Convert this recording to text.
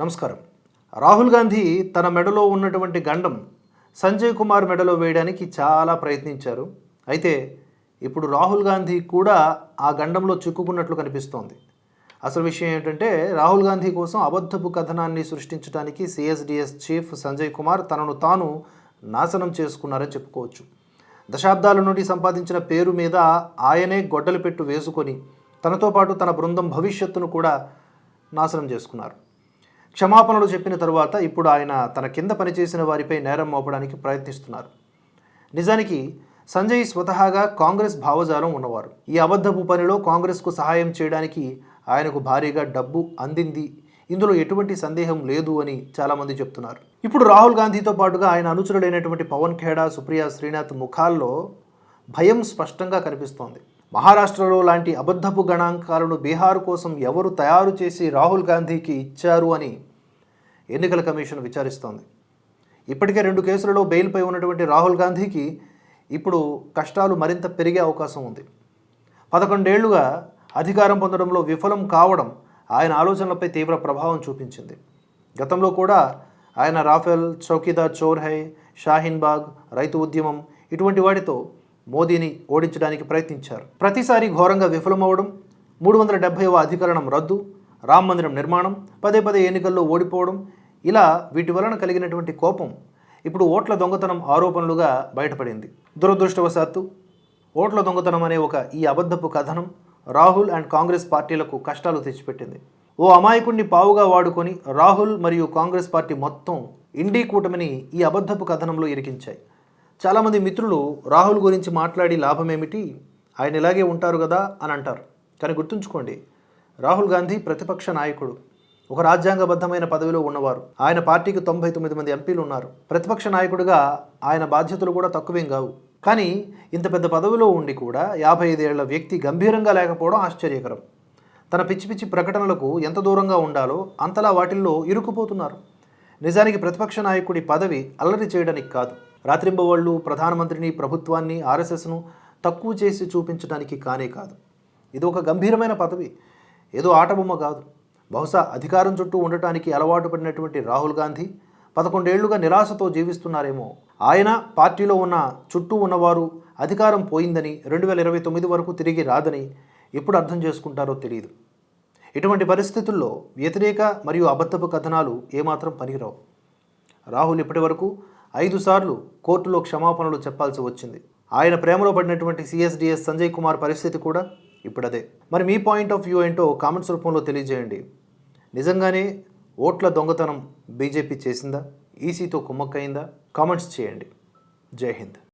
నమస్కారం. రాహుల్ గాంధీ తన మెడలో ఉన్నటువంటి గండం సంజయ్ కుమార్ మెడలో వేయడానికి చాలా ప్రయత్నించారు. అయితే ఇప్పుడు రాహుల్ గాంధీ కూడా ఆ గండంలో చిక్కుకున్నట్లు కనిపిస్తోంది. అసలు విషయం ఏంటంటే రాహుల్ గాంధీ కోసం అబద్ధపు కథనాన్ని సృష్టించడానికి సిఎస్డిఎస్ చీఫ్ సంజయ్ కుమార్ తనను తాను నాశనం చేసుకున్నారని చెప్పుకోవచ్చు. దశాబ్దాల నుండి సంపాదించిన పేరు మీద ఆయనే గొడ్డలు పెట్టు వేసుకొని తనతో పాటు తన బృందం భవిష్యత్తును కూడా నాశనం చేసుకున్నారు. క్షమాపణలు చెప్పిన తరువాత ఇప్పుడు ఆయన తన కింద పనిచేసిన వారిపై నేరం మోపడానికి ప్రయత్నిస్తున్నారు. నిజానికి సంజయ్ స్వతహాగా కాంగ్రెస్ భావజాలం ఉన్నవారు. ఈ అబద్ధపు పనిలో కాంగ్రెస్కు సహాయం చేయడానికి ఆయనకు భారీగా డబ్బు అందింది. ఇందులో ఎటువంటి సందేహం లేదు అని చాలామంది చెప్తున్నారు. ఇప్పుడు రాహుల్ గాంధీతో పాటుగా ఆయన అనుచరుడైనటువంటి పవన్ ఖేడా సుప్రియా శ్రీనాథ్ ముఖాల్లో భయం స్పష్టంగా కనిపిస్తోంది. మహారాష్ట్రలో లాంటి అబద్ధపు గణాంకాలను బీహార్ కోసం ఎవరు తయారు చేసి రాహుల్ గాంధీకి ఇచ్చారు అని ఎన్నికల కమిషన్ విచారిస్తోంది. ఇప్పటికే రెండు కేసులలో బెయిల్పై ఉన్నటువంటి రాహుల్ గాంధీకి ఇప్పుడు కష్టాలు మరింత పెరిగే అవకాశం ఉంది. పదకొండేళ్ళుగా అధికారం పొందడంలో విఫలం కావడం ఆయన ఆలోచనలపై తీవ్ర ప్రభావం చూపించింది. గతంలో కూడా ఆయన రాఫెల్ చౌకీదార్ చోర్హై షాహీన్ బాగ్ రైతు ఉద్యమం ఇటువంటి వాటితో మోదీని ఓడించడానికి ప్రయత్నించారు. ప్రతిసారి ఘోరంగా విఫలమవడం మూడు వందల డెబ్భైవ అధికరణం రద్దు రామ్ మందిరం నిర్మాణం పదే పదే ఎన్నికల్లో ఓడిపోవడం ఇలా వీటి వలన కలిగినటువంటి కోపం ఇప్పుడు ఓట్ల దొంగతనం ఆరోపణలుగా బయటపడింది. దురదృష్టవశాత్తు ఓట్ల దొంగతనం అనే ఒక ఈ అబద్ధపు కథనం రాహుల్ అండ్ కాంగ్రెస్ పార్టీలకు కష్టాలు తెచ్చిపెట్టింది. ఓ అమాయకుణ్ణి పావుగా వాడుకొని రాహుల్ మరియు కాంగ్రెస్ పార్టీ మొత్తం ఇండీ కూటమిని ఈ అబద్ధపు కథనంలో ఇరికించాయి. చాలామంది మిత్రులు రాహుల్ గురించి మాట్లాడి లాభమేమిటి? ఆయన ఇలాగే ఉంటారు కదా అని అంటారు. కానీ గుర్తుంచుకోండి రాహుల్ గాంధీ ప్రతిపక్ష నాయకుడు. ఒక రాజ్యాంగబద్ధమైన పదవిలో ఉన్నవారు. ఆయన పార్టీకి తొంభై తొమ్మిది మంది ఎంపీలు ఉన్నారు. ప్రతిపక్ష నాయకుడిగా ఆయన బాధ్యతలు కూడా తక్కువేం కావు. కానీ ఇంత పెద్ద పదవిలో ఉండి కూడా యాభై ఐదేళ్ళ వ్యక్తి గంభీరంగా లేకపోవడం ఆశ్చర్యకరం. తన పిచ్చి పిచ్చి ప్రకటనలకు ఎంత దూరంగా ఉండాలో అంతలా వాటిల్లో ఇరుక్కుపోతున్నారు. నిజానికి ప్రతిపక్ష నాయకుడి పదవి అల్లరి చేయడానికి కాదు. రాత్రింబవళ్ళు ప్రధానమంత్రిని ప్రభుత్వాన్ని ఆర్ఎస్ఎస్ను తక్కువ చేసి చూపించడానికి కానే కాదు. ఇది ఒక గంభీరమైన పదవి. ఏదో ఆటబొమ్మ కాదు. బహుశా అధికారం చుట్టూ ఉండటానికి అలవాటు పడినటువంటి రాహుల్ గాంధీ పదకొండేళ్ళుగా నిరాశతో జీవిస్తున్నారేమో. ఆయన పార్టీలో ఉన్న చుట్టూ ఉన్నవారు అధికారం పోయిందని రెండు వేల ఇరవై తొమ్మిది వరకు తిరిగి రాదని ఎప్పుడు అర్థం చేసుకుంటారో తెలియదు ఇటువంటి పరిస్థితుల్లో వ్యతిరేక మరియు అబద్ధపు కథనాలు ఏమాత్రం పనికిరావు. రాహుల్ ఇప్పటి వరకు ఐదు సార్లు కోర్టులో క్షమాపణలు చెప్పాల్సి వచ్చింది. ఆయన ప్రేమలో పడినటువంటి సిఎస్డిఎస్ సంజయ్ కుమార్ పరిస్థితి కూడా ఇప్పుడదే. మరి మీ పాయింట్ ఆఫ్ వ్యూ ఏంటో కామెంట్స్ రూపంలో తెలియజేయండి. నిజంగానే ఓట్ల దొంగతనం బీజేపీ చేసిందా? ఈసీతో కుమ్మక్కయిందా? కామెంట్స్ చేయండి. జై హింద్.